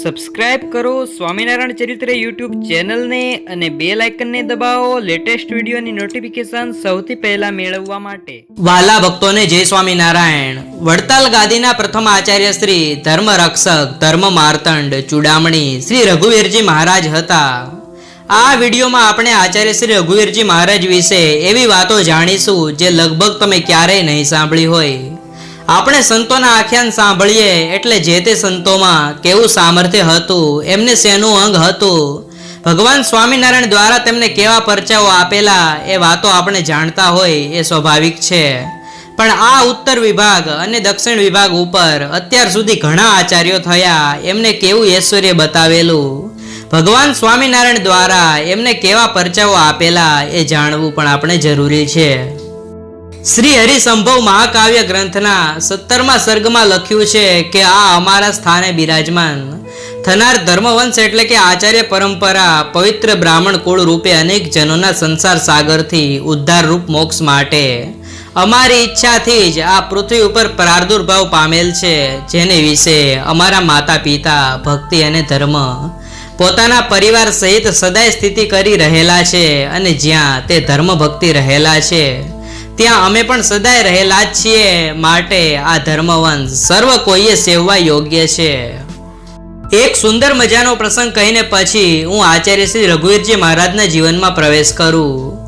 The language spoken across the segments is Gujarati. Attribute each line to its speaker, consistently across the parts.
Speaker 1: સબસ્ક્રાઇબ કરો સ્વામિનારાયણ ચરિત્ર યુટ્યુબ ચેનલને અને બે લાઇકનને દબાવો લેટેસ્ટ વિડીયોની નોટિફિકેશન સૌથી પહેલા મેળવવા માટે.
Speaker 2: વાલા ભક્તોને જય સ્વામિનારાયણ. વડતાલ ગાદીના પ્રથમ આચાર્ય શ્રી ધર્મ રક્ષક ધર્મ માર્તંડ ચુડામણી શ્રી રઘુવીરજી મહારાજ હતા. આ વિડીયોમાં આપણે આચાર્ય શ્રી રઘુવીરજી મહારાજ વિશે એવી વાતો જાણીશું જે લગભગ તમે ક્યારેય નહીં સાંભળી હોય. આપણે સંતોના આખ્યાન સાંભળીએ એટલે જે તે સંતોમાં કેવું સામર્થ્ય હતું, એમને શેનું અંગ હતું? ભગવાન સ્વામિનારાયણ દ્વારા તેમને કેવા પરચાઓ આપેલા એ વાતો આપણે જાણતા હોય એ સ્વાભાવિક છે. પણ આ ઉત્તર વિભાગ અને દક્ષિણ વિભાગ ઉપર અત્યાર સુધી ઘણા આચાર્યો થયા, એમને કેવું ઐશ્વર્ય બતાવેલું? ભગવાન સ્વામિનારાયણ દ્વારા એમને કેવા પરચાઓ આપેલા એ જાણવું પણ આપણે જરૂરી છે. શ્રી હરિસંભવ મહાકાવ્ય ગ્રંથના સત્તરમા સર્ગમાં લખ્યું છે કે આ અમારા સ્થાને બિરાજમાન થનાર ધર્મવંશ એટલે કે આચાર્ય પરંપરા પવિત્ર બ્રાહ્મણ કુળ રૂપે અનેક જનોના સંસાર સાગરથી ઉદ્ધાર રૂપ મોક્ષ માટે. અમારી ઈચ્છાથી જ આ પૃથ્વી ઉપર પ્રાદુર્ભાવ પામેલ છે, જેને વિશે અમારા માતા પિતા ભક્તિ અને ધર્મ પોતાના પરિવાર સહિત સદાય સ્થિતિ કરી રહેલા છે અને જ્યાં તે ધર્મ ભક્તિ રહેલા છે. ત્યાં અમે પણ સદાય રહેલા જ છીએ માટે આ ધર્મવંશ સર્વ કોઈએ સેવવા યોગ્ય છે. એક સુંદર મજાનો પ્રસંગ કહીને પછી હું આચાર્ય શ્રી રઘુવીરજી મહારાજના જીવનમાં પ્રવેશ કરું.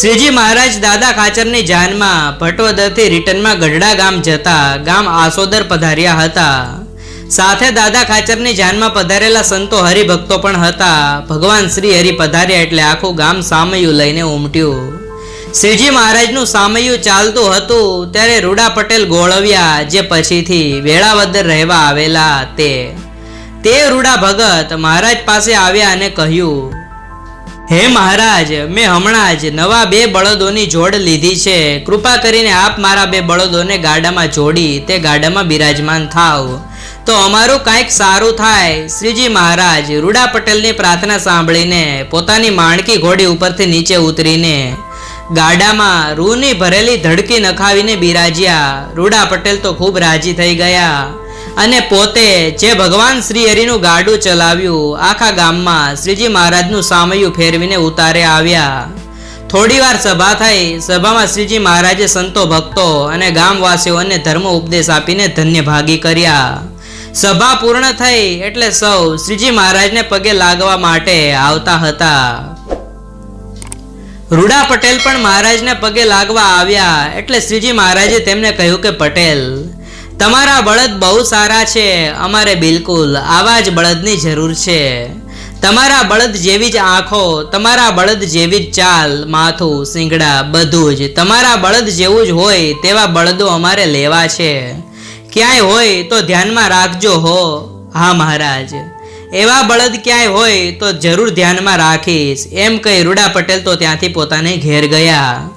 Speaker 2: શ્રીજી મહારાજ દાદા ખાચરની જાનમાં ભટવદરથી રિટર્નમાં ગઢડા ગામ જતા ગામ આસોદર પધાર્યા હતા. સાથે દાદા ખાચરની જાનમાં પધારેલા સંતો હરિભક્તો પણ હતા. ભગવાન શ્રી હરિ પધાર્યા એટલે આખું ગામ સામયું લઈને ઉમટ્યું. શ્રીજી મહારાજનું સામયું ચાલતું હતું ત્યારે રૂડા પટેલ ગોળવ્યા જે પછીથી વેળાવદર રહેવા આવેલા તે. તે રૂડા ભગત મહારાજ પાસે આવ્યા અને કહ્યું, હે મહારાજ, મેં હમણાં જ નવા બે બળદોની જોડ લીધી છે. કૃપા કરીને આપ મારા બે બળદોને ગાડામાં જોડી, તે ગાડામાં બિરાજમાન થાવ. તો અમારું કાંઈક સારું થાય. શ્રીજી મહારાજ રૂડા પટેલની પ્રાર્થના સાંભળીને પોતાની માણકી ઘોડી ઉપરથી નીચે ઉતરીને ગાડામાં રૂની ભરેલી ધડકી નખાવીને બિરાજ્યા. રૂડા પટેલ તો ખૂબ રાજી થઈ ગયા. અને પોતે જે ભગવાન શ્રી હરિનું ગાડું ચલાવ્યું, આખા ગામમાં શ્રીજી મહારાજનું સામયું ફેરવીને ઉતારે આવ્યા. થોડી વાર સભા થઈ, સભામાં શ્રીજી મહારાજે સંતો ભક્તો અને ગામવાસીઓને ધર્મ ઉપદેશ આપીને ધન્ય ભાગી કર્યા. સભા પૂર્ણ થઈ એટલે સૌ શ્રીજી મહારાજને પગે લાગવા માટે આવતા હતા. રૂડા પટેલ પણ મહારાજને પગે લાગવા આવ્યા. એટલે શ્રીજી મહારાજે તેમને કહ્યું કે, પટેલ, તમારા બળદ બહુ સારા છે. અમારે બિલકુલ આવા જ બળદની જરૂર છે. તમારા બળદ જેવી જ આંખો, તમારા બળદ જેવી જ ચાલ, માથું સિંગડા બધું જ. તમારા બળદ જેવું જ હોય તેવા બળદો અમારે લેવા છે. ક્યાંય હોય તો ધ્યાનમાં રાખજો હો. હા, મહારાજ. એવા બળદ ક્યાંય હોય તો જરૂર ધ્યાનમાં રાખીશ. એમ કહી રૂડા પટેલ તો ત્યાંથી પોતાને ઘેર ગયા.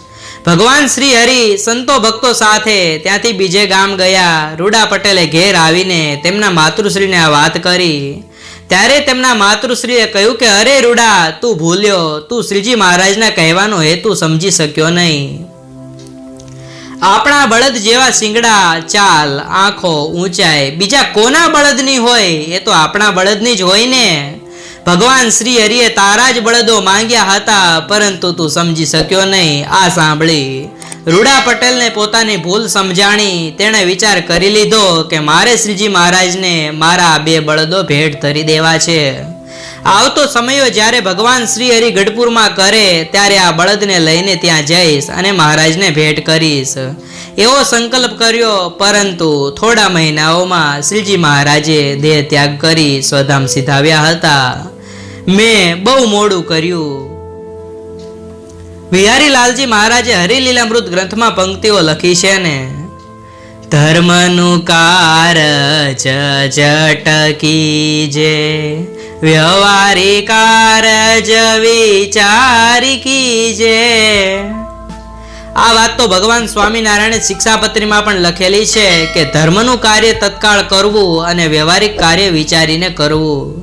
Speaker 2: ભગવાન શ્રી હરિ સંતો ભક્તો સાથે ત્યાંથી બીજે ગામ ગયા. રૂડા પટેલે ઘેર આવીને તેમના માતૃશ્રીને આ વાત કરી. ત્યારે તેમના માતૃશ્રીએ કહ્યું કે, અરે રૂડા, તું ભૂલ્યો. તું શ્રીજી મહારાજના કહેવાનો હેતુ સમજી શક્યો નહીં. આપણા બળદ જેવા શિંગડા, ચાલ, આંખો ઊંચાઈ. બીજા કોના બળદની હોય? એ તો આપણા બળદની જ હોય ને. ભગવાન શ્રી હરિએ તારા જ બળદો માંગ્યા હતા, પરંતુ તું સમજી શક્યો નહીં. આ સાંભળી. રૂડા પટેલને પોતાની ભૂલ સમજાણી, તેણે વિચાર કરી લીધો કે મારે શ્રીજી મહારાજને મારા બે બળદો ભેટ ધરી દેવા છે. આવતો સમયો જ્યારે ભગવાન શ્રી હરિ ગઢપુરમાં કરે, ત્યારે આ બળદને લઈને ત્યાં જઈશ અને મહારાજને ભેટ કરીશ. એવો સંકલ્પ કર્યો, પરંતુ થોડા મહિનાઓમાં શ્રીજી મહારાજે દેહ ત્યાગ કરી સ્વધામ સિધાવ્યા હતા. મેં બહુ મોડું કર્યું. વિહારી લાલજી મહારાજે હરિલીલામૃત ગ્રંથમાં પંક્તિઓ લખી છે ને, ધર્મનું કારજ જટકી જે વ્યવહારી કારજ વિચારી કીજે. આ વાત તો ભગવાન સ્વામિનારાયણે શિક્ષાપત્રીમાં પણ લખેલી છે કે ધર્મનું કાર્ય તત્કાળ કરવું અને વ્યવહારિક કાર્ય વિચારીને કરવું.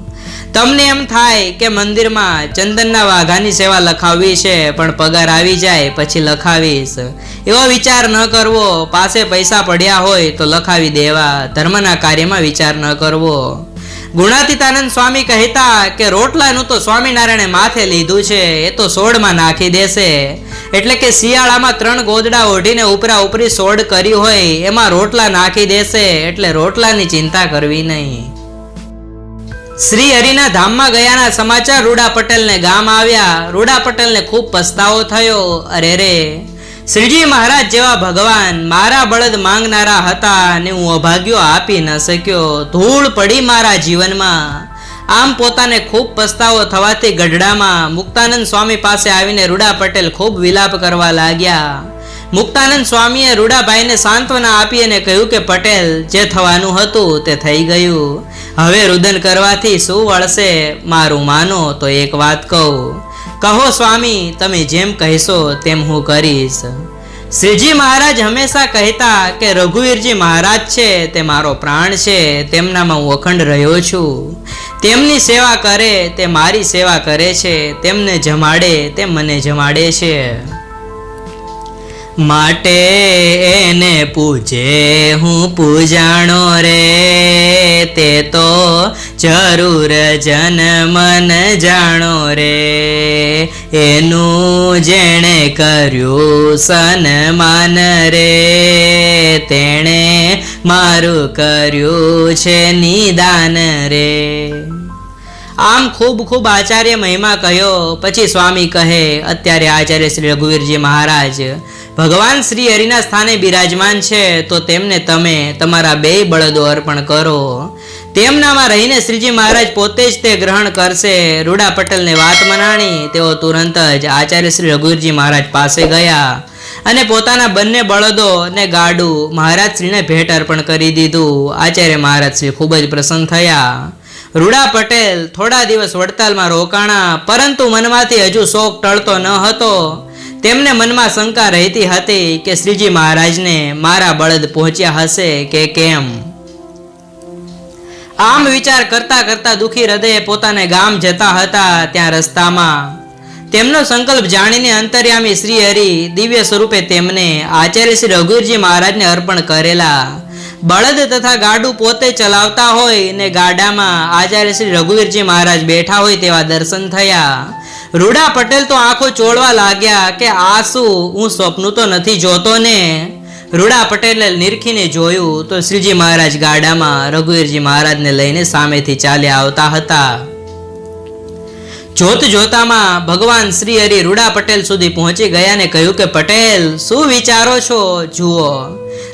Speaker 2: તમને એમ થાય કે મંદિરમાં ચંદનના વાઘાની સેવા લખાવવી છે, પણ પગાર આવી જાય પછી લખાવીશ. એવો વિચાર ન કરવો, પાસે પૈસા પડ્યા હોય તો લખાવી દેવા. ધર્મના કાર્યમાં વિચાર ન કરવો. ગુણાતીતાનંદ સ્વામી કહેતા કે રોટલાનું તો સ્વામિનારાયણે માથે લીધું છે, એ તો સોડમાં નાખી દેશે. એટલે કે શિયાળામાં ત્રણ ગોદડા ઓઢીને ઉપરા ઉપરી સોડ કરી હોય, એમાં રોટલા નાખી દેશે, એટલે રોટલાની ચિંતા કરવી નહીં. શ્રી હરિના ધામમાં ગયાના સમાચાર રૂડા પટેલને ગામ આવ્યા. રૂડા પટેલને ખૂબ પસ્તાવો થયો. અરે રે શ્રીજી મહારાજ જેવા ભગવાન મારા બળદ માંગનારા હતા અને હું અભાગ્યો આપી ન શક્યો. ધૂળ પડી મારા જીવનમાં. આમ પોતાને ખૂબ પસ્તાવો થવાથી ગઢડામાં મુક્તાનંદ સ્વામી પાસે આવીને રૂડા પટેલ ખૂબ વિલાપ કરવા લાગ્યા. મુક્તાનંદ સ્વામીએ રૂડાભાઈને સાંત્વના આપી અને કહ્યું કે, પટેલ, જે થવાનું હતું તે થઈ ગયું. હવે રુદન કરવાથી શું વળશે? મારું માનો તો એક વાત કહું. કહો સ્વામી, તમે જેમ કહેશો તેમ હું કરીશ. શ્રીજી મહારાજ હંમેશા કહેતા કે રઘુવીરજી મહારાજ છે તે મારો પ્રાણ છે, તેમનામાં હું અખંડ રહ્યો છું. તેમની સેવા કરે, તે મારી સેવા કરે છે, તેમને જમાડે, તે મને જમાડે છે. માટે એને પૂજે. હું પૂજાણો રે, તે તો જરૂર જન મન જાણો રે. એનું જેણે કર્યું સન્માન રે, તેણે મારું કર્યું છે નિદાન રે. આમ ખૂબ ખૂબ આચાર્ય મહિમા કહ્યો. પછી સ્વામી કહે, અત્યારે આચાર્ય શ્રી રઘુવીરજી મહારાજ ભગવાન શ્રી હરિના સ્થાને બિરાજમાન છે, તો તેમને તમે તમારા બે બળદો અર્પણ કરો. તેમનામાં રહીને શ્રીજી મહારાજ પોતે જ તે ગ્રહણ કરશે. રૂડા પટેલને વાત મનાણી, તેઓ તુરંત જ આચાર્ય શ્રી રઘુવીરજી મહારાજ પાસે ગયા અને પોતાના બંને બળદો ને ગાડું મહારાજ શ્રીને ભેટ અર્પણ કરી દીધું. આચાર્ય મહારાજ શ્રી ખૂબ જ પ્રસન્ન થયા. રૂડા પટેલ થોડા દિવસ વડતાલમાં રોકાણા, પરંતુ મનમાંથી હજુ શોક ટળતો ન હતો. તેમને મનમાં શંકા રહેતી હતી કે શ્રીજી મહારાજને મારા બળદ પહોંચ્યા હશે કે કેમ? આમ વિચાર કરતા કરતા દુખી હૃદયે પોતાને ગામ જતા હતા ત્યાં રસ્તામાં. તેમનો સંકલ્પ જાણીને અંતર્યામી શ્રી હરિ દિવ્ય સ્વરૂપે તેમને આચાર્ય શ્રી રઘુવીરજી મહારાજને અર્પણ કરેલા. બળદ તથા ગાડું પોતે ચલાવતા હોય ને ગાડામાં આચાર્ય શ્રી રઘુવીરજી મહારાજ બેઠા હોય તેવા દર્શન થયા. રૂડા પટેલ તો આંખો ચોળવા લાગ્યા કે આ શું હું સ્વપ્ન તો નથી જોતો ને. રૂડા પટેલે નિરખીને જોયું તો શ્રીજી મહારાજ ગાડામાં રઘુવીરજી મહારાજને લઈને સામેથી ચાલ્યા આવતા હતા. જોત જોતામાં ભગવાન શ્રી હરિ રૂડા પટેલ સુધી પહોંચી ગયા ને કહ્યું કે, પટેલ, શું વિચારો છો? જુઓ,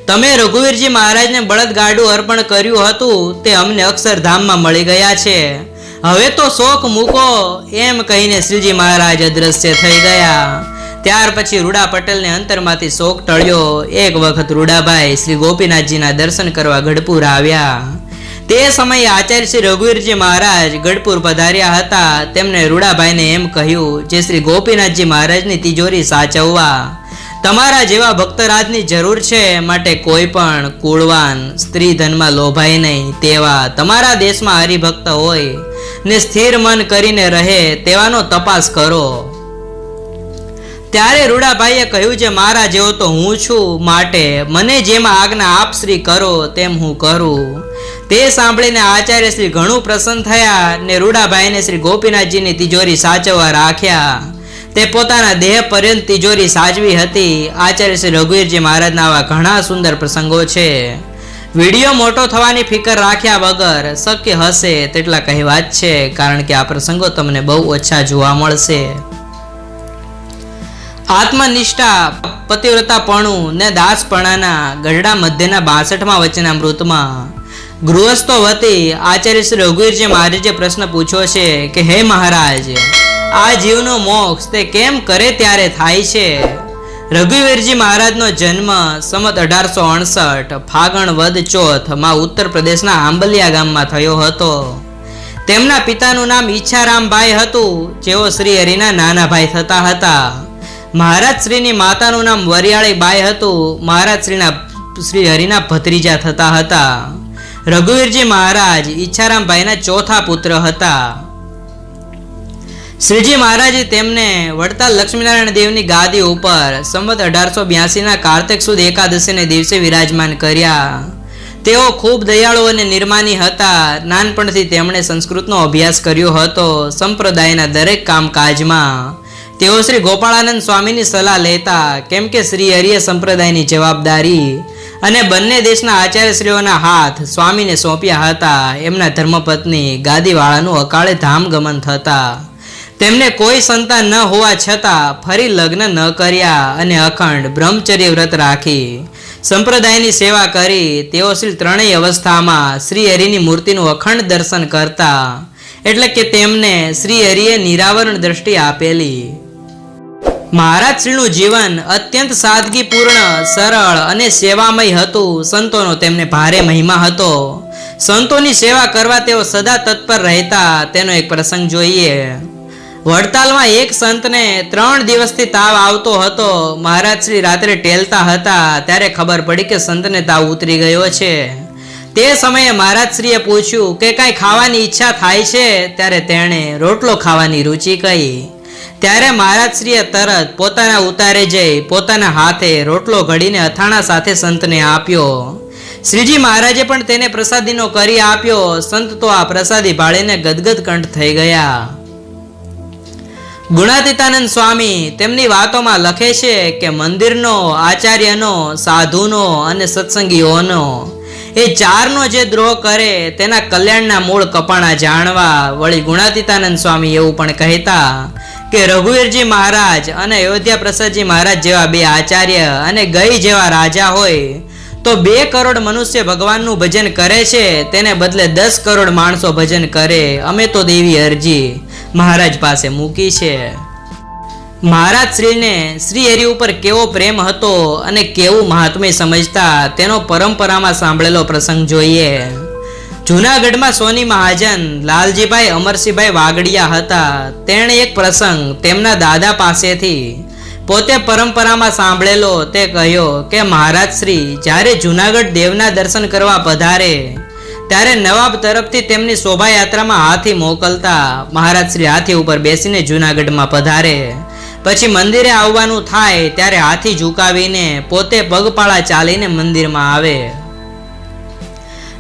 Speaker 2: તમે રઘુવીરજી મહારાજને બળદગાડું અર્પણ કર્યું હતું, તે અમને અક્ષરધામમાં મળી ગયા છે. હવે તો શોખ મૂકો, એમ કહીને શ્રીજી મહારાજ અદ્રશ્ય થઈ ગયા. ત્યાર પછી રૂડા પટેલને અંતરમાંથી શોક ટળ્યો. એક વખત રૂડાભાઈ શ્રી ગોપીનાથજીના દર્શન કરવા ગઢપુર આવ્યા. તે સમયે આચાર્ય શ્રી રઘુવીરજી મહારાજ ગઢપુર પધાર્યા હતા. તેમને રૂડાભાઈને એમ કહ્યું જે શ્રી ગોપીનાથજી મહારાજની તિજોરી સાચવવા. તમારા જેવા ભક્તરાજની જરૂર છે માટે કોઈ પણ કુળવાન, સ્ત્રી ધનમાં લોભાય નહીં. તેવા તમારા દેશમાં હરિભક્ત હોય. ને સ્થિર મન કરીને રહે તેવાનો તપાસ કરો. ત્યારે રૂડાભાઈએ કહ્યું છે મારા જેવો તો હું છું માટે મને જેમાં આજ્ઞા આપ શ્રી કરો તેમ હું કરું. તે સાંભળીને આચાર્ય શ્રી ઘણું પ્રસન્ન થયા ને રૂડાભાઈને શ્રી ગોપીનાથજીની તિજોરી સાચવવા રાખ્યા. તે પોતાના દેહ પર્યંત તિજોરી સાચવી હતી. આચાર્ય શ્રી રઘુવીરજી મહારાજના આવા ઘણા સુંદર પ્રસંગો છે. વીડિયો મોટો થવાની ફિકર રાખ્યા વગર શક્ય હશે તેટલા કહેવા જ છે, કારણ કે આ પ્રસંગો તમને બહુ ઓછા જોવા મળશે. આત્મનિષ્ઠા, પતિવ્રતાપણું ને દાસપણાના ગઢડા મધ્યના બાસઠમાં વચ્ચેના મૃતમાં. ગૃહસ્થો વતી આચાર્ય શ્રી રઘુવીરજી મહારાજે પ્રશ્ન પૂછ્યો છે કે, હે મહારાજ, આ જીવનો મોક્ષ તે કેમ કરે ત્યારે થાય છે? રઘુવીરજી મહારાજનો જન્મ સમત અઢારસો અડસઠ ફાગણ વદ ચોથમાં ઉત્તર પ્રદેશના આંબલિયા ગામમાં થયો હતો. તેમના પિતાનું નામ ઈચ્છારામભાઈ હતું, જેઓ શ્રી હરિના નાના ભાઈ થતા હતા. મહારાજ શ્રીની માતાનું નામ વરિયાળીબાઈ હતું મહારાજ શ્રીના શ્રી હરિના ભત્રીજા થતા હતા. રઘુવીરજી મહારાજ ઈચ્છારામભાઈના ચોથા પુત્ર હતા. શ્રીજી મહારાજે તેમને વડતાલ લક્ષ્મીનારાયણ દેવની ગાદી ઉપર સંવત અઢારસો બ્યાસીના કાર્તિક સુદ એકાદશીને દિવસે વિરાજમાન કર્યા. તેઓ ખૂબ દયાળુ અને નિર્માની હતા. નાનપણથી તેમણે સંસ્કૃતનો અભ્યાસ કર્યો હતો સંપ્રદાયના દરેક કામકાજમાં. તેઓ શ્રી ગોપાળાનંદ સ્વામીની સલાહ લેતા, કેમ કે શ્રી હરિએ સંપ્રદાયની જવાબદારી અને બંને દેશના આચાર્યશ્રીઓના હાથ સ્વામીને સોંપ્યા હતા. એમના ધર્મપત્ની ગાદીવાળાનું અકાળે ધામ ગમન થતા. તેમને કોઈ સંતાન ન હોવા છતાં ફરી લગ્ન ન કર્યા અને અખંડ બ્રહ્મચર્ય વ્રત રાખી. સંપ્રદાયની સેવા કરી, તેઓ શ્રી ત્રણેય અવસ્થામાં શ્રી હરિની મૂર્તિનું અખંડ દર્શન કરતા, એટલે કે તેમને શ્રી હરિએ નિરાવરણ દ્રષ્ટિ આપેલી. મહારાજ શ્રીનું જીવન અત્યંત સાદગીપૂર્ણ, સરળ અને સેવામય હતું. સંતોનો તેમને ભારે મહિમા હતો. સંતોની સેવા કરવા તેઓ સદા તત્પર રહેતા, તેનો એક પ્રસંગ જોઈએ. વડતાલમાં એક સંતને ત્રણ દિવસથી તાવ આવતો હતો. મહારાજ શ્રી રાત્રે ટેલતા હતા, ત્યારે ખબર પડી કે સંતને તાવ ઉતરી ગયો છે. તે સમયે મહારાજ શ્રીએ પૂછ્યું, કે કાંઈ ખાવાની ઈચ્છા થાય છે? ત્યારે તેણે રોટલો ખાવાની રુચિ કહી. ત્યારે મહારાજ શ્રીએ તરત પોતાના ઉતારે જઈ પોતાના હાથે રોટલો ઘડીને અથાણા સાથે સંતને આપ્યો. શ્રીજી મહારાજે પણ તેને પ્રસાદીનો કરી આપ્યો. સંત તો આ પ્રસાદી ભાળીને ગદગદ કંઠ થઈ ગયા. ગુણાતીતાનંદ સ્વામી તેમની વાતોમાં લખે છે કે મંદિરનો, આચાર્યનો, સાધુનો અને સત્સંગીઓનો, એ ચારનો જે દ્રોહ કરે તેના કલ્યાણના મૂળ કપાણા જાણવા વળી ગુણાતીતાનંદ સ્વામી એવું પણ કહેતા કે રઘુવીરજી મહારાજ અને અયોધ્યા પ્રસાદજી મહારાજ જેવા બે આચાર્ય અને ગઈ જેવા રાજા હોય તો બે કરોડ મનુષ્ય ભગવાનનું ભજન કરે છે, તેને બદલે દસ કરોડ માણસો ભજન કરે, અમે તો દેવી અરજી. મહારાજ પાસે મૂકી છે. મહારાજ શ્રીને શ્રી હરિ ઉપર કેવો પ્રેમ હતો અને કેવું મહાત્મ્ય સમજતા તેનો પરંપરામાં સાંભળેલો પ્રસંગ જોઈએ. જૂનાગઢમાં સોની મહાજન લાલજીભાઈ અમરસિંહભાઈ વાગડિયા હતા. તેણે એક પ્રસંગ તેમના દાદા પાસેથી પોતે પરંપરામાં સાંભળેલો તે કહ્યો કે મહારાજ શ્રી, જ્યારે જૂનાગઢ દેવના દર્શન કરવા પધારે ત્યારે નવાબ તરફથી તેમની શોભાયાત્રામાં હાથી મોકલતા મહારાજ શ્રી હાથી ઉપર બેસીને જૂનાગઢમાં પધારે. પછી મંદિરે આવવાનું થાય ત્યારે હાથી ઝુકાવીને પોતે પગપાળા ચાલીને મંદિરમાં આવે.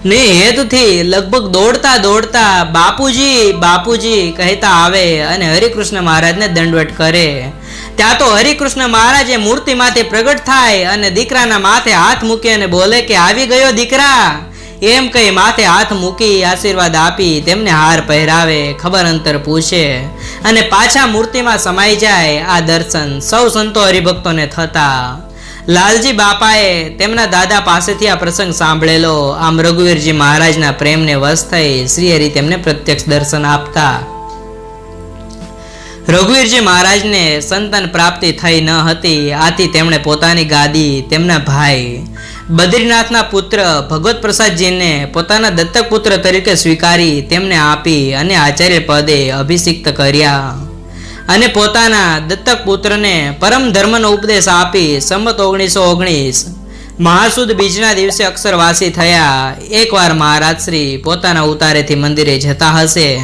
Speaker 2: ને હેતથી લગભગ દોડતા દોડતા બાપુજી બાપુજી કહેતા આવે અને હરિકૃષ્ણ મહારાજને દંડવટ કરે. ત્યાં તો હરિકૃષ્ણ મહારાજે મૂર્તિમાંથી પ્રગટ થાય અને દીકરાના માથે હાથ મૂકી અને બોલે કે, આવી ગયો દીકરા! એમ કહી માથે હાથ મૂકી આશીર્વાદ આપી તેમને હાર પહેરાવે, ખબર અંતર પૂછે. અને પાછા મૂર્તિમાં સમાઈ જાય આ દર્શન સૌ સંતો હરિભક્તોને થતા. લાલજી બાપાએ તેમના દાદા પાસેથી આ પ્રસંગ સાંભળેલો. આમ રઘુવીરજી મહારાજના પ્રેમને વશ થઈ શ્રી હરિ તેમને પ્રત્યક્ષ દર્શન આપતા. રઘુવીરજી મહારાજને સંતાન પ્રાપ્તિ થઈ ન હતી. આથી તેમણે પોતાની ગાદી તેમના ભાઈ બદ્રીનાથના પુત્ર ભગવત પ્રસાદજીને પોતાના દત્તક પુત્ર તરીકે સ્વીકારી તેમને આપી અને આચાર્ય પદે અભિષિક્ત કર્યા. અને પોતાના દત્તક પુત્રને પરમ ધર્મનો ઉપદેશ આપી સંમત ઓગણીસો ઓગણીસ મહાસુદ બીજના દિવસે અક્ષરવાસી થયા. એકવાર મહારાજ શ્રી પોતાના ઉતારેથી મંદિરે જતા હશે.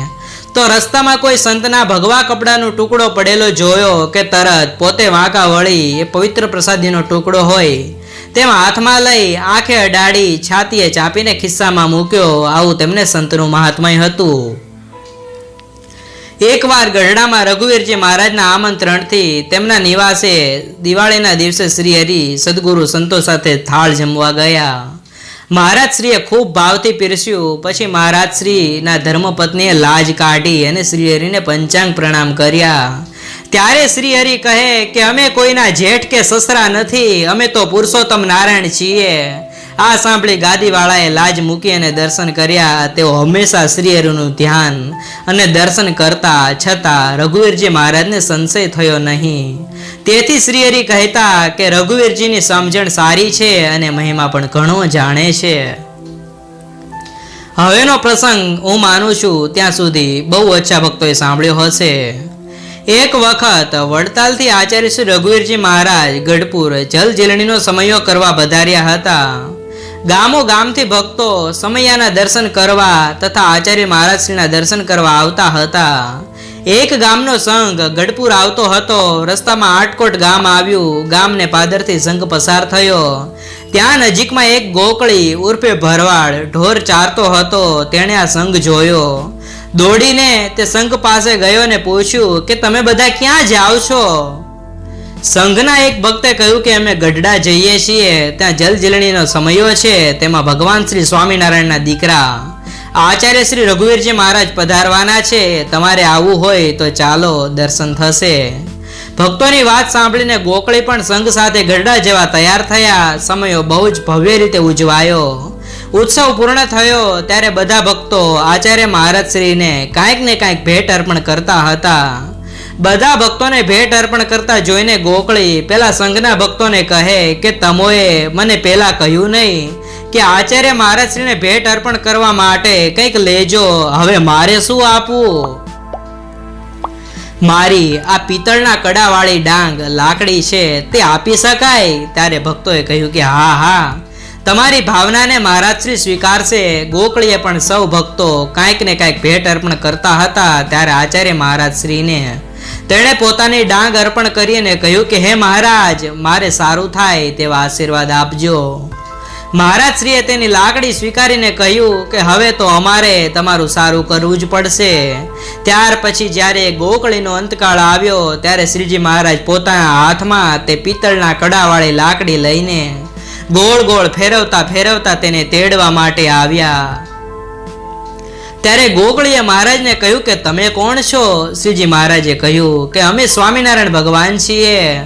Speaker 2: તો રસ્તામાં કોઈ સંતના ભગવા કપડાનો ટુકડો પડેલો જોયો કે તરત પોતે વાંકા વળી એ પવિત્ર પ્રસાદીનો ટુકડો હોય. તેમાં હાથમાં લઈ આંખે અડાડી છાતીએ ચાપીને ખિસ્સામાં મૂક્યો. આવું તેમને સંતનું મહાત્મય હતું. એકવાર ગઢડામાં રઘુવીરજી મહારાજના આમંત્રણથી તેમના નિવાસે દિવાળીના દિવસે શ્રી હરિ સદગુરુ સંતો સાથે થાળ જમવા ગયા. મહારાજ શ્રીએ ખૂબ ભાવથી પીરસ્યું. પછી મહારાજ શ્રીના ધર્મપત્નીએ લાજ કાઢી અને શ્રી હરિને પંચાંગ પ્રણામ કર્યા. ત્યારે શ્રી હરિ કહે કે અમે કોઈના જેઠ કે સસરા નથી, અમે તો પુરુષોત્તમ નારાયણ છીએ. આ સાંભળી ગાદીવાળાએ લાજ મૂકી અને દર્શન કર્યા, તેઓ હંમેશા શ્રી હરિનું ધ્યાન અને દર્શન કરતા છતાં રઘુવીરજી મહારાજને સંશય થયો નહીં. તેથી શ્રી હરિ કહેતા કે રઘુવીરજીની સમજણ સારી છે અને મહિમા પણ ઘણો જાણે છે. હવેનો પ્રસંગ હું માનું છું, ત્યાં સુધી બહુ ઓછા ભક્તોએ સાંભળ્યો હશે. એક વખત વડતાલથી આચાર્ય શ્રી રઘુવીરજી મહારાજ ગઢપુર જલ જીલણીનો સમયો કરવા પધાર્યા હતા. ગામો ગામથી ભક્તો સમૈયાના દર્શન કરવા તથા આચાર્ય મહારાજશ્રીના દર્શન કરવા આવતા હતા. એક ગામનો સંઘ ગઢપુર આવતો હતો. રસ્તામાં આટકોટ ગામ આવ્યું. ગામને પાદરથી સંઘ પસાર થયો. ત્યાં નજીકમાં એક ગોકળી ઉર્ફે ભરવાડ ઢોર ચારતો હતો. તેણે આ સંઘ જોયો. દોડીને તે સંઘ પાસે ગયો ને પૂછ્યું કે તમે બધા ક્યાં જાઓ છો? સંઘના એક ભક્તે કહ્યું કે અમે ગઢડા જઈએ છીએ, ત્યાં જલજીલણીનો સમયો છે, તેમાં ભગવાન શ્રી સ્વામિનારાયણના દીકરા, આચાર્ય શ્રી રઘુવીરજી મહારાજ પધારવાના છે, તમારે આવવું હોય તો ચાલો, દર્શન થશે. ભક્તોની વાત સાંભળીને ગોકળી પણ સંઘ સાથે ગઢડા જેવા તૈયાર થયા, સમયો બહુ જ ભવ્ય રીતે ઉજવાયો. ઉત્સવ પૂર્ણ થયો ત્યારે બધા ભક્તો આચાર્ય મહારાજ શ્રીને કાંઈક ને કાંઈક ભેટ અર્પણ કરતા હતા. બધા ભક્તોને ભેટ અર્પણ કરતા જોઈને ગોકળી પેલા સંઘના ભક્તોને કહે કે, તમોએ મને પેલા કહ્યું નહીં કે આચાર્ય મહારાજ શ્રીને ભેટ અર્પણ કરવા માટે કંઈક લેજો, હવે મારે શું આપવું? મારી આ પિત્તળના કડાવાળી ડાંગ લાકડી છે તે આપી શકાય? ત્યારે ભક્તોએ કહ્યું કે, હા હા તમારી ભાવનાને મહારાજ શ્રી સ્વીકારશે. ગોકળીએ પણ સૌ ભક્તો કાંઈક ને કાંઈક ભેટ અર્પણ કરતા હતા ત્યારે આચાર્ય મહારાજ શ્રીને તેણે પોતાની ડાંગ અર્પણ કરીને કહ્યું કે, હે મહારાજ, મારે સારું થાય તેવા આશીર્વાદ આપજો. મહારાજ શ્રીએ તેની લાકડી સ્વીકારીને કહ્યું કે, હવે તો અમારે તમારું સારું કરવું જ પડશે. ત્યાર પછી જ્યારે ગોકળીનો અંતકાળ આવ્યો, ત્યારે શ્રીજી મહારાજ પોતાના હાથમાં તે પિત્તળના કડાવાળી લાકડી લઈને ગોળ ગોળ ફેરવતા ફેરવતા તેને તેડવા માટે આવ્યા. ત્યારે ગોકળીએ મહારાજને કહ્યું કે, તમે કોણ છો? શ્રીજી મહારાજે કહ્યું કે, અમે સ્વામિનારાયણ ભગવાન છીએ.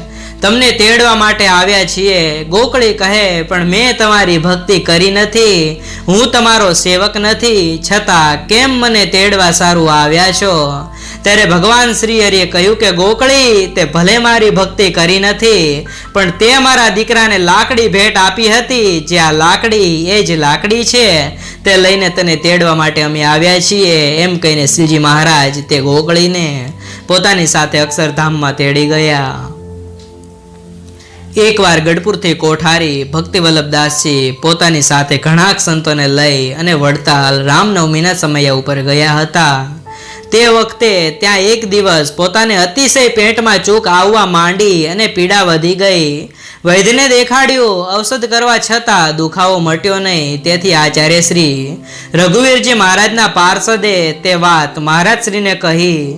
Speaker 2: તમને તેડવા માટે આવ્યા છીએ. ગોકળી કહે, પણ મેં તમારી ભક્તિ કરી નથી. હું તમારો સેવક નથી. છતાં કેમ મને તેડવા સારું આવ્યા છો? ત્યારે ભગવાન શ્રી હરિએ કહ્યું કે, ગોકળી, તે ભલે મારી ભક્તિ કરી નથી, પણ તે મારા દીકરાને લાકડી ભેટ આપી હતી. જે આ લાકડી એ જ લાકડી છે. તે લઈને તને તેડવા માટે અમે આવ્યા છીએ. એમ કહીને શ્રીજી મહારાજ તે ગોકળીને પોતાની સાથે અક્ષરધામમાં તેડી ગયા. એકવાર ગઢપુરથી કોઠારી ભક્તિ વલ્લભદાસજી પોતાની સાથે ઘણા સંતોને લઈ અને વડતાલ રામનવમીના સમય ઉપર ગયા હતા. તે વખતે ત્યાં એક દિવસ પોતાને અતિશય પેટમાં ચૂક આવવા માંડી અને પીડા વધી ગઈ. વૈદ્યને દેખાડ્યું, ઔષધ કરવા છતાં દુખાવો મટ્યો નહીં. તેથી આચાર્ય શ્રી, રઘુવીરજી મહારાજના પાર્ષદે તે વાત મહારાજ શ્રીને કહી.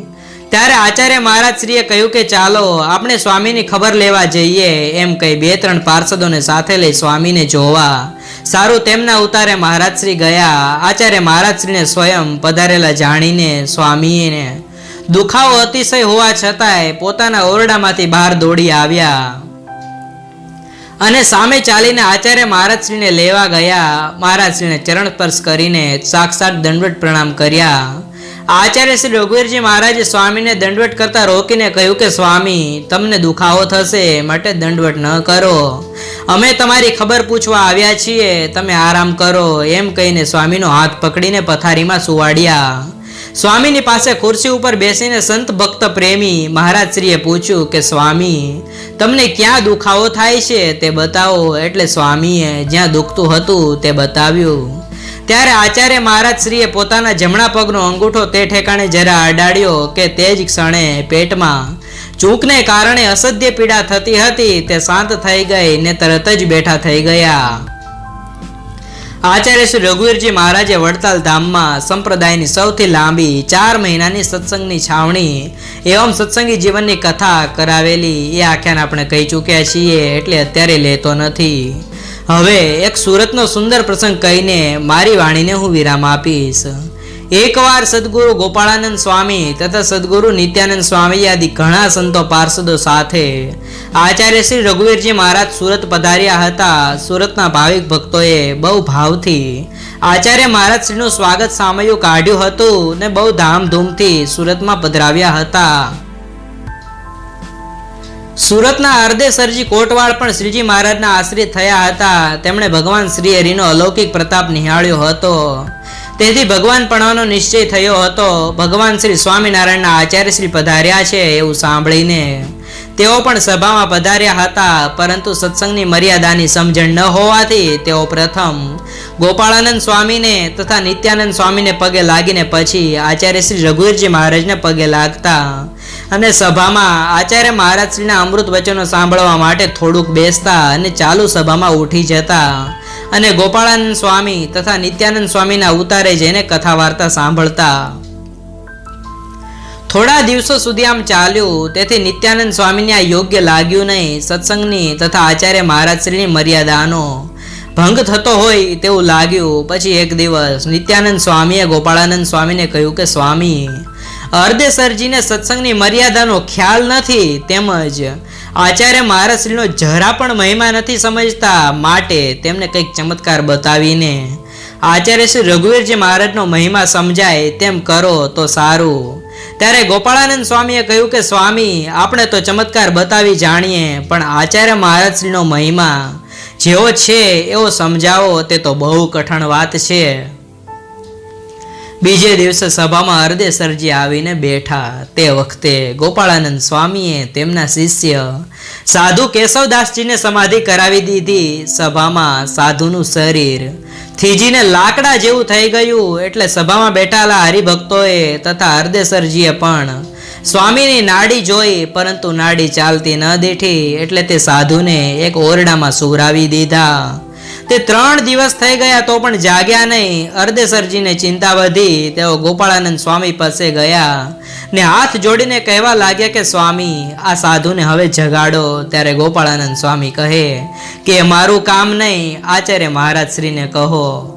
Speaker 2: ત્યારે આચાર્ય મહારાજ શ્રીએ કહ્યું કે, ચાલો, આપણે સ્વામીની ખબર લેવા જઈએ. એમ કહી બે ત્રણ પાર્ષદોને સાથે લઈ સ્વામીને જોવા. સારું તેમના ઉતારે મહારાજ શ્રી ગયા. આચાર્ય મહારાજ શ્રીને સ્વયં પધારેલા જાણીને સ્વામીને દુખાવો અતિશય હોવા છતાંય પોતાના ઓરડામાંથી બહાર દોડી આવ્યા. અને સામે ચાલીને આચાર્ય મહારાજશ્રીને લેવા ગયા. મહારાજશ્રીને ચરણ સ્પર્શ કરીને સાક્ષાત દંડવટ પ્રણામ કર્યા. આચાર્ય શ્રી રઘુવીરજી મહારાજે સ્વામીને દંડવટ કરતા રોકીને કહ્યું કે, સ્વામી, તમને દુખાવો થશે, માટે દંડવટ ન કરો. અમે તમારી ખબર પૂછવા આવ્યા છીએ. તમે આરામ કરો. એમ કહીને સ્વામીનો હાથ પકડીને પથારીમાં સુવાડ્યા. સ્વામીની પાસે ખુરશી ઉપર બેસીને સંત ભક્ત પ્રેમી મહારાજશ્રીએ પૂછ્યું કે, સ્વામી, તમને ક્યાં દુખાવો થાય છે તે બતાવો. એટલે સ્વામીએ જ્યાં દુખતું હતું તે બતાવ્યું. ત્યારે આચાર્ય મહારાજ શ્રીએ પોતાના જમણા પગનો અંગૂઠો તે ઠેકાણે જરા અડાડ્યો કે તે જ ક્ષણે પેટમાં ચૂકને કારણે અસધ્ય પીડા થતી હતી, તે શાંત થઈ ગઈ ને તરત જ બેઠા થઈ ગયા. આચાર્ય શ્રી રઘુવીરજી મહારાજે વડતાલ ધામમાં સંપ્રદાયની સૌથી લાંબી ચાર મહિનાની સત્સંગની છાવણી એવમ સત્સંગી જીવનની કથા કરાવેલી, એ આખ્યાન આપણે કહી ચૂક્યા છીએ, એટલે અત્યારે લેતો નથી. હવે એક સુરતનો સુંદર પ્રસંગ કહીને મારી વાણીને હું વિરામ આપીશ. એકવાર સદગુરુ ગોપાળાનંદ સ્વામી તથા સદગુરુ નિત્યાનંદ સ્વામી આદિ ઘણા સંતો પાર્ષદો સાથે આચાર્ય શ્રી રઘુવીરજી મહારાજ સુરત પધાર્યા હતા. સુરતના ભાવિક ભક્તોએ બહુ ભાવથી આચાર્ય મહારાજ શ્રીનું સ્વાગત સામયું કાઢ્યું હતું ને બહુ ધામધૂમથી સુરતમાં પધરાવ્યા હતા. સુરતના અર્ધેસરજી કોટવાળ પણ શ્રીજી મહારાજના આશ્રિત થયા હતા. તેમણે ભગવાન શ્રી હરિનો અલૌકિક પ્રતાપ નિહાળ્યો હતો. તેથી ભગવાન પણવાનો નિશ્ચય થયો હતો. ભગવાન શ્રી સ્વામિનારાયણના આચાર્ય શ્રી પધાર્યા છે એવું સાંભળીને તેઓ પણ સભામાં પધાર્યા હતા, પરંતુ સત્સંગની મર્યાદાની સમજણ ન હોવાથી તેઓ પ્રથમ ગોપાળાનંદ સ્વામીને તથા નિત્યાનંદ સ્વામીને પગે લાગીને પછી આચાર્ય શ્રી રઘુવીરજી મહારાજને પગે લાગતા અને સભામાં આચાર્ય મહારાજ શ્રીના અમૃત વચનો સાંભળવા માટે થોડુંક બેસતા અને ચાલુ સભામાં ઉઠી જતા અને ગોપાળાનંદ સ્વામી તથા નિત્યાનંદ સ્વામીના ઉતારે જઈને કથા વાર્તા સાંભળતા. થોડા દિવસો સુધી આમ ચાલ્યું, તેથી નિત્યાનંદ સ્વામીને આ યોગ્ય લાગ્યું નહીં. સત્સંગની તથા આચાર્ય મહારાજ શ્રીની મર્યાદાનો ભંગ થતો હોય તેવું લાગ્યું. પછી એક દિવસ નિત્યાનંદ સ્વામીએ ગોપાળાનંદ સ્વામીને કહ્યું કે, સ્વામી, અર્ધેસરજીને સત્સંગની મર્યાદાનો ખ્યાલ નથી. તેમજ આચાર્ય મહારાજ શ્રીનો જરા પણ મહિમા નથી સમજતા માટે તેમને કંઈક ચમત્કાર બતાવીને આચાર્ય શ્રી રઘુવીરજી મહારાજનો મહિમા સમજાય. તેમ કરો તો સારું. ત્યારે ગોપાળાનંદ સ્વામીએ કહ્યું કે, સ્વામી, આપણે તો ચમત્કાર બતાવી જાણીએ, પણ આચાર્ય મહારાજનો મહિમા જેવો છે એવો સમજાવો, તે તો બહુ કઠણ વાત છે. બીજે દિવસે સભામાં અર્ધેસરજી આવીને બેઠા. તે વખતે ગોપાળાનંદ સ્વામીએ તેમના શિષ્ય સાધુ કેશવદાસજીને સમાધિ કરાવી દીધી. સભામાં સાધુનું શરીર થીજીને લાકડા જેવું થઈ ગયું એટલે સભામાં બેઠાલા હરિભક્તોએ તથા હરદેસરજીએ પણ સ્વામીની નાડી જોઈ, પરંતુ નાડી ચાલતી ન દેઠી એટલે તે સાધુને એક ઓરડામાં સુવરાવી દીધા. તે ત્રણ દિવસ થઈ ગયા તો પણ જાગ્યા નહીં. અર્ધેસરજીને ચિંતા વધી, તેઓ ગોપાળાનંદ સ્વામી પાસે ગયા. ને હાથ જોડીને કહેવા લાગ્યા કે, સ્વામી, આ સાધુને હવે જગાડો. ત્યારે ગોપાળાનંદ સ્વામી કહે, કે મારું કામ નહીં, આચાર્ય મહારાજ શ્રીને કહો.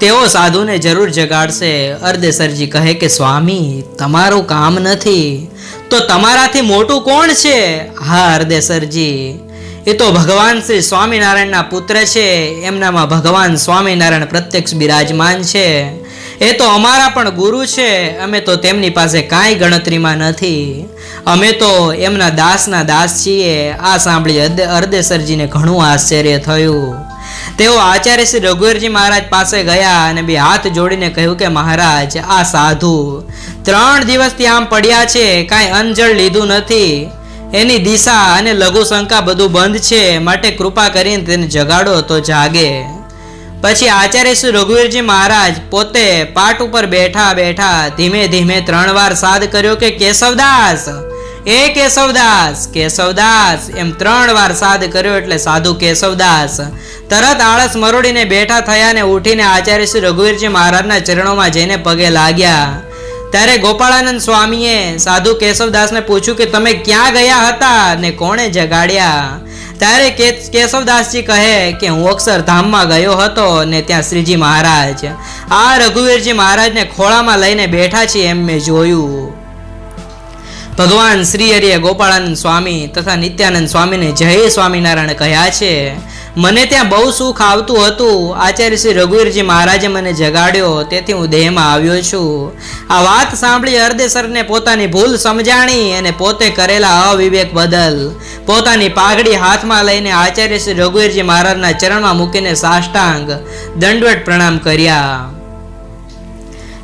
Speaker 2: તેઓ સાધુને જરૂર જગાડશે. અર્ધેસરજી કહે કે, સ્વામી, તમારું કામ નથી. તો તમારાથી મોટું કોણ છે? હા, અર્ધેસરજી, એ તો ભગવાન શ્રી સ્વામિનારાયણના પુત્ર છે. એમનામાં ભગવાન સ્વામિનારાયણ પ્રત્યક્ષ બિરાજમાન છે. એ તો અમારા પણ ગુરુ છે. અમે તો તેમની પાસે કાંઈ ગણતરીમાં નથી. અમે તો એમના દાસના દાસ છીએ. આ સાંભળી અર્ધેસરજીને ઘણું આશ્ચર્ય થયું. તેઓ આચાર્ય શ્રી રઘુવીરજી મહારાજ પાસે ગયા અને બે હાથ જોડીને કહ્યું કે મહારાજ, આ સાધુ ત્રણ દિવસથી આમ પડ્યા છે, કાંઈ અંજળ લીધું નથી. એની દિશા અને લઘુ શંકા બધું બંધ છે. માટે કૃપા કરીને તેને જગાડો તો જાગે. પછી આચાર્ય શ્રી રઘુવીરજી મહારાજ પોતે પાટ ઉપર બેઠા બેઠા ધીમે ધીમે ત્રણ વાર સાદ કર્યો કે કેશવદાસ, એ કેશવદાસ કેશવદાસ, એમ ત્રણ વાર સાદ કર્યો એટલે સાધુ કેશવદાસ. તરત આળસ મરોડીને બેઠા થયા ને ઉઠીને આચાર્ય શ્રી રઘુવીરજી મહારાજના ચરણોમાં જઈને પગે લાગ્યા. ત્યારે ગોપાળાનંદ સ્વામીએ સાધુ કેશવદાસને પૂછ્યું કે તમે ક્યાં ગયા હતા ને કોણે જગાડ્યા? ત્યારે કેશવદાસજી કહે કે હું અક્ષરધામમાં ગયો હતો ને ત્યાં શ્રીજી મહારાજ આ રઘુવીરજી મહારાજને ખોળામાં લઈને બેઠા છે એમ મેં જોયું. ભગવાન શ્રી હરિએ ગોપાળાનંદ સ્વામી તથા નિત્યાનંદ સ્વામીને જય સ્વામિનારાયણ કહ્યા છે. મને ત્યાં બહુ સુખ આવતું હતું. આચાર્ય શ્રી રઘુવીરજી મહારાજે મને જગાડ્યો. તેથી હું દેહમાં આવ્યો છું. આ વાત સાંભળી અર્ધેસરને પોતાની ભૂલ સમજાણી અને પોતે કરેલા અવિવેક બદલ પોતાની પાઘડી હાથમાં લઈને આચાર્ય શ્રી રઘુવીરજી મહારાજના ચરણમાં મૂકીને સાષ્ટાંગ દંડવટ પ્રણામ કર્યા.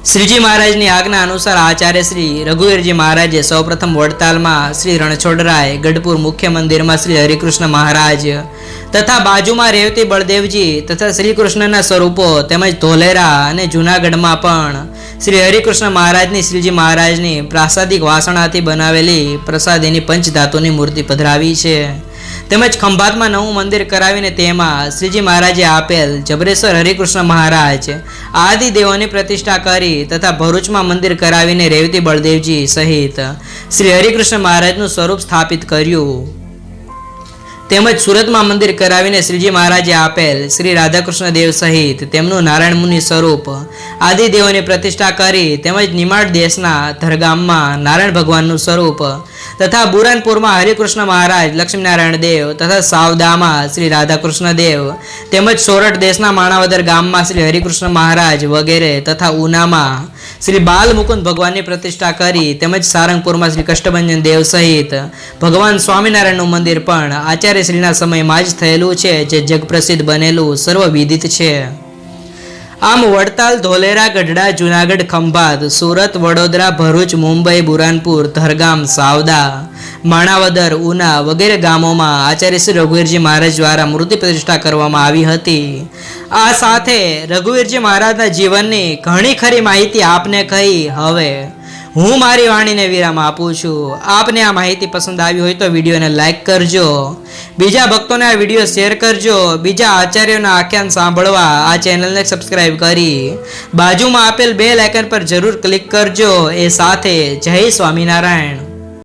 Speaker 2: શ્રીજી મહારાજની આજ્ઞા અનુસાર આચાર્ય શ્રી રઘુવીરજી મહારાજે સૌપ્રથમ વડતાલમાં શ્રી રણછોડરાય ગઢપુર મુખ્ય મંદિરમાં શ્રી હરિકૃષ્ણ મહારાજ તથા બાજુમાં રેવતી બળદેવજી તથા શ્રી કૃષ્ણના સ્વરૂપો તેમજ ધોલેરા અને જૂનાગઢમાં પણ શ્રી હરિકૃષ્ણ મહારાજની શ્રીજી મહારાજની પ્રાસાદિક વાસણાથી બનાવેલી પ્રસાદીની પંચધાતુની મૂર્તિ પધરાવી છે. તેમજ ખંભાતમાં નવું મંદિર કરાવીને તેમાં શ્રીજી મહારાજે આપેલ જબરેશ્વર હરિકૃષ્ણ મહારાજ, આદિદેવોની પ્રતિષ્ઠા કરી તથા ભરૂચમાં મંદિર કરાવીને રેવતી બળદેવજી સહિત શ્રી હરિકૃષ્ણ મહારાજનું સ્વરૂપ સ્થાપિત કર્યું. તેમજ સુરતમાં મંદિર કરાવીને શ્રીજી મહારાજે આપેલ શ્રી રાધાકૃષ્ણ દેવ સહિત તેમનું નારાયણ મુનિ સ્વરૂપ આદિદેવોની પ્રતિષ્ઠા કરી તેમજ નિમાડ દેશના ધરગામમાં નારાયણ ભગવાનનું સ્વરૂપ તથા બુરાનપુરમાં હરિકૃષ્ણ મહારાજ, લક્ષ્મીનારાયણ દેવ તથા સાવદામાં શ્રી રાધાકૃષ્ણ દેવ તેમજ સોરઠ દેશના માણાવદર ગામમાં શ્રી હરિકૃષ્ણ મહારાજ વગેરે તથા ઉનામાં શ્રી બાલ મુકુંદ ભગવાનની પ્રતિષ્ઠા કરી તેમજ સારંગપુરમાં શ્રી કષ્ટભંજન દેવ સહિત ભગવાન સ્વામિનારાયણનું મંદિર પણ આચાર્ય શ્રીના સમયમાં જ થયેલું છે, જે જગપ્રસિદ્ધ બનેલું સર્વવિદિત છે. આમ વડતાલ, ધોલેરા, ગઢડા, જુનાગઢ, ખંભાત, સુરત, વડોદરા, ભરૂચ, મુંબઈ, બુરાનપુર, ધરગામ, સાવદા, માણાવદર, ઉના વગેરે ગામોમાં આચાર્ય શ્રી રઘુવીરજી મહારાજ દ્વારા મૂર્તિ પ્રતિષ્ઠા કરવામાં આવી હતી. આ સાથે રઘુવીરજી મહારાજના જીવનની ઘણી ખરી માહિતી આપને કહી હવે હું મારી વાણીને વિરામ આપું છું. આપને આ માહિતી પસંદ આવી હોય તો વિડીયોને લાઈક કરજો. બીજા ભક્તોને આ વીડિયો શેર કરજો. બીજા આચાર્યોના આખ્યાન સાંભળવા આ ચેનલને સબસ્ક્રાઇબ કરી. બાજુમાં આપેલ બે લાઇકન પર જરૂર ક્લિક કરજો. એ સાથે જય સ્વામિનારાયણ.